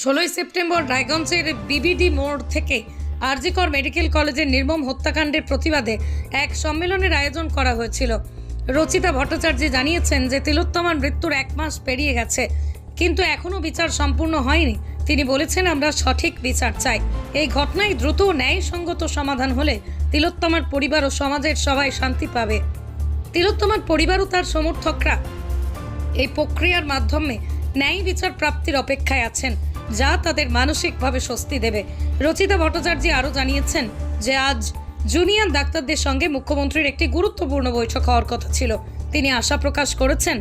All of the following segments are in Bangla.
ষোলোই সেপ্টেম্বর রায়গঞ্জের বিবিডি মোড় থেকে আরজিকর মেডিকেল কলেজের নির্মম হত্যাকাণ্ডের প্রতিবাদে এক সম্মেলনের আয়োজন করা হয়েছিল। রচিতা ভট্টাচার্য জানিয়েছেন যে, তিলোত্তমার মৃত্যুর এক মাস পেরিয়ে গেছে, কিন্তু এখনও বিচার সম্পূর্ণ হয়নি। তিনি বলেছেন, আমরা সঠিক বিচার চাই। এই ঘটনায় দ্রুত ন্যায়সঙ্গত সমাধান হলে তিলোত্তমার পরিবার ও সমাজের সবাই শান্তি পাবে। তিলোত্তমার পরিবার ও তার সমর্থকরা এই প্রক্রিয়ার মাধ্যমে ন্যায় বিচার প্রাপ্তির অপেক্ষায় আছেন। যা তাদের মানসিকভাবে স্বস্তি দেবে। রচিতা ভট্টাচার্য আরও জানিয়েছেন যে আজ জুনিয়র ডাক্তারদের সঙ্গে মুখ্যমন্ত্রীর একটি গুরুত্বপূর্ণ বৈঠক হওয়ার কথা ছিল। তিনি আশা প্রকাশ করেছেন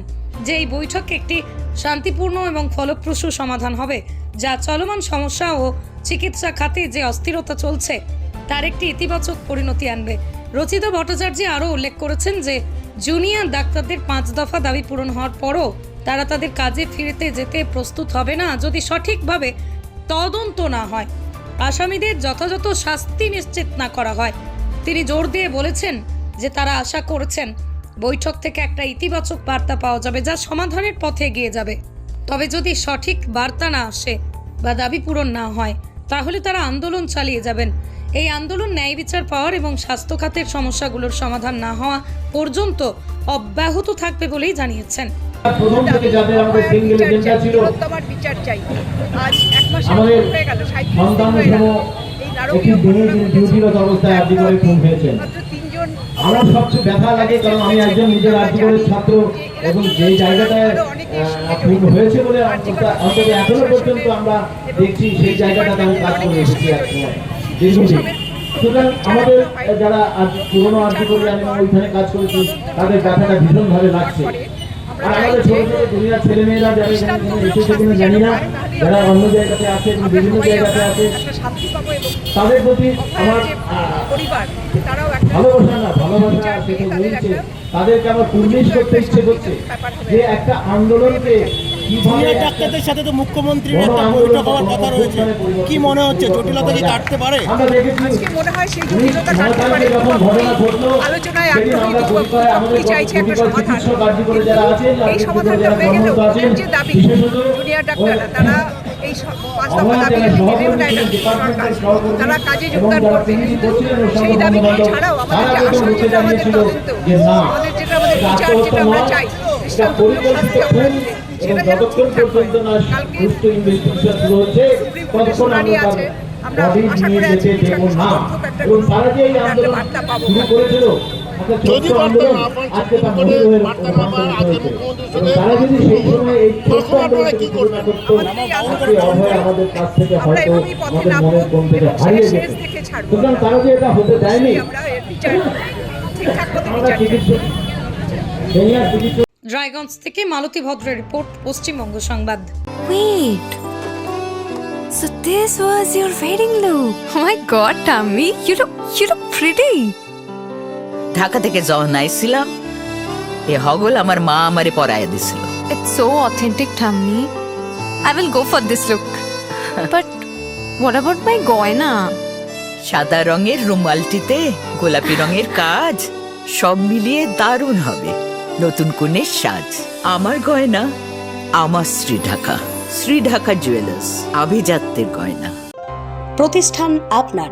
যে এই বৈঠক একটি শান্তিপূর্ণ এবং ফলপ্রসূ সমাধান হবে, যা চলমান সমস্যা ও চিকিৎসা খাতে যে অস্থিরতা চলছে, তার একটি ইতিবাচক পরিণতি আনবে। রচিতা ভট্টাচার্য আরও উল্লেখ করেছেন যে জুনিয়র ডাক্তারদের পাঁচ দফা দাবি পূরণ হওয়ার পরও তারা তাদের কাজে ফিরতে যেতে প্রস্তুত হবে না। যদি সঠিকভাবে তদন্ত না হয়, আসামিদের যথাযথ শাস্তি নিশ্চিত না করা হয়। তিনি জোর দিয়ে বলেছেন যে তারা আশা করেছেন বৈঠক থেকে একটা ইতিবাচক বার্তা পাওয়া যাবে যা সমাধানের পথে এগিয়ে যাবে। তবে যদি সঠিক বার্তা না আসে বা দাবি পূরণ না হয়, তাহলে তারা আন্দোলন চালিয়ে যাবেন। এই আন্দোলন ন্যায় বিচার পাওয়ার এবং স্বাস্থ্য খাতের সমস্যাগুলোর সমাধান না হওয়া পর্যন্ত অব্যাহত থাকবে বলেই জানিয়েছেন। প্রথম থেকে যাদের আমাদের সিঙ্গেল এজেন্ডা ছিল বিচার চাই। আজ এক মাস আমাদের হয়ে গেল সন্তান গেল। সহ এই একটি নারকীয় দিনে ঘটনা তিনি ঘটেছে। ডিউটিরত অবস্থায় আর্জি করে খুন হয়েছেন আমার সবচেয়ে ব্যথা লাগে কারণ আমি একজন নিজের আর্জি ছাত্র এবং যে জায়গাটায় খুন হয়েছে বলে অন্তত অন্তত এখনও পর্যন্ত আমরা দেখছি সেই জায়গাটাতে আমি কাজ করে এসেছি দীর্ঘদিন। সুতরাং আমাদের যারা আজ পুরনো আর্জি আমি ওইখানে কাজ করেছি তাদের ব্যথাটা ভীষণভাবে লাগছে। আর আমাদের ছোট ছোট দুনিয়ার ছেলেমেয়েরা যারা এখানে এসেছে কিনা জানি না যারা অন্য জায়গাতে আছে বিভিন্ন জায়গাতে আছে তাদের প্রতি আমার পরিবার তারাও ভালোবাসা না ভালোবাসা সেটা তাদের তাদেরকে আমার পুরলিশ করতে ইচ্ছে করছে যে একটা আন্দোলনকে কীভাবে ডাক্তারদের সাথে তো মুখ্যমন্ত্রীর একটা বৈঠক হওয়ার কথা রয়েছে কি মনে হচ্ছে জটিলতা কি কাটতে পারে আজকে মনে হয় সেই জটিলতা কাটতে পারে তারিখে যখন ঘটনা ঘটলো আলোচনায় আগ্রহী চাইছে একটা সমাধান এই সমাধানটা হয়ে গেলেও যে দাবি জুনিয়র ডাক্তাররা তারা এই সব পাঁচ দফা দাবি সরকার তারা কাজে যোগদান করবে সেই ছাড়াও আমাদের যে আসল যেটা আমাদের তদন্ত আমাদের যেটা আমাদের বিচার যেটা আমরা চাই দৃষ্টান্তমূলক শাস্তি সেটা যেন ঠিকঠাক হয়। কালকে শুরু হচ্ছে সুপ্রিম কোর্টের শুনানি আছে। আমরা আশা করে আছি একটা বার্তা পাবো। যদি বার্তা না পান, সুপ্রিম হয়ে কোর্টের বার্তা না পান, আজকে মুখ্যমন্ত্রীর তখন আপনারা কি করবেন? আমরা পথে নামবো শেষ দেখে ছাড়বো আমরা। এর বিচার ঠিকঠাক মতো বিচার চিকিৎসক রায়গঞ্জ থেকে মালতী ভদ্রের রিপোর্ট পশ্চিমবঙ্গ সংবাদ Wait. So this was your wedding look. Oh my god, Tammy, you look you look pretty. Dhaka থেকে যখন আইছিলাম এ হগল আমার মা আমারে পরায় দিছিল It's so authentic, Tammy. I will go for this look. but what about my goina? সাদা রঙের রুমালটিতে গোলাপি রঙের কাজ সব মিলিয়ে দারুণ হবে নতুন কনের সাজ আমার গয়না আমার শ্রী ঢাকা শ্রী ঢাকা জুয়েলার্স আভিজাত্যের গয়না প্রতিষ্ঠান আপনার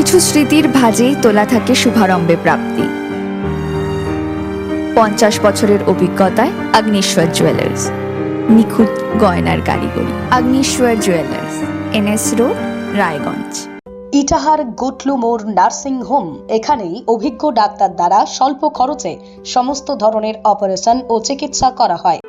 কিছু স্মৃতির ভাজেই তোলা থাকে শুভারম্ভে প্রাপ্তি। পঞ্চাশ বছরের অভিজ্ঞতায় আগ্নেশ্বর জুয়েলার্স। নিখুঁত গয়নার কারিগরি। Agneshwar jewellers, NS road, Raiganj. Itahar Gutlu মোড় নার্সিং হোম। এখানেই অভিজ্ঞ ডাক্তার দ্বারা স্বল্প খরচে সমস্ত ধরনের অপারেশন ও চিকিৎসা করা হয়।